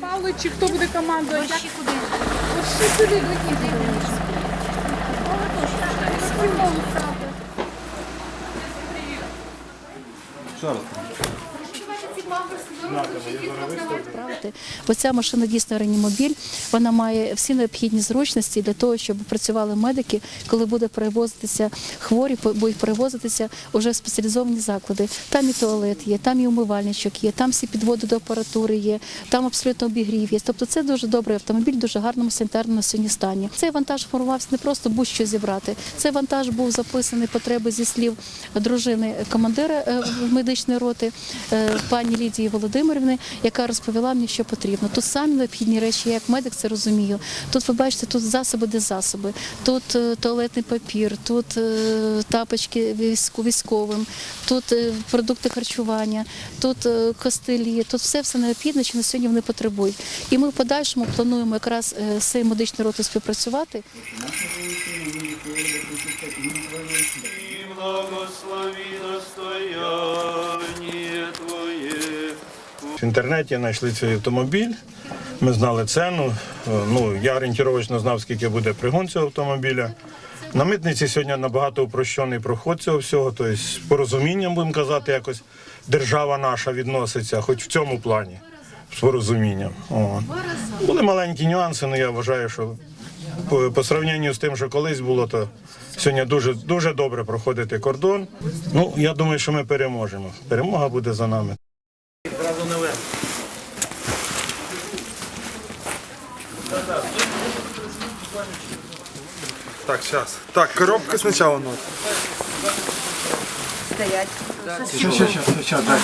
Павло, чи хто буде командувати? Як куди? Ось ще сюди викидуємо. відправити. Бо ця машина дійсно реанімобіль, вона має всі необхідні зручності для того, щоб працювали медики, коли буде перевозитися хворі, будуть перевозитися вже в спеціалізовані заклади. Там і туалет є, там і умивальничок є, там всі підводи до апаратури є, там абсолютно обігрів є. Тобто це дуже добрий автомобіль, дуже гарному санітарному на сьогодні стані. Цей вантаж формувався не просто будь-що зібрати. Цей вантаж був записаний потреби зі слів дружини командира е, медичної роти е, пані Лідії Володимирівни, яка розповіла мені, що потрібно. Тут самі необхідні речі, я як медик це розумію. Тут ви бачите, тут засоби, де засоби, тут е, туалетний папір, тут е, тапочки військовим, тут е, продукти харчування, тут костелі, тут все все необхідне, що на сьогодні вони потребують. І ми в подальшому плануємо якраз з цією медичною ротою співпрацювати. Благослови Твое. В інтернеті знайшли цей автомобіль. Ми знали ціну. Е, Ну, я орієнтировочно знав, скільки буде пригон цього автомобіля. На митниці сьогодні набагато упрощений проход цього всього, тобто з порозумінням, будемо казати, якось держава наша відноситься, хоч в цьому плані, з порозумінням. О. Були маленькі нюанси, але я вважаю, що по, по сравненню з тим, що колись було, то сьогодні дуже, дуже добре проходити кордон. Ну, я думаю, що ми переможемо. Перемога буде за нами. Так, сейчас. Так, коробка сначала надо. Стоять. Сейчас, сейчас, сейчас, сейчас, дай.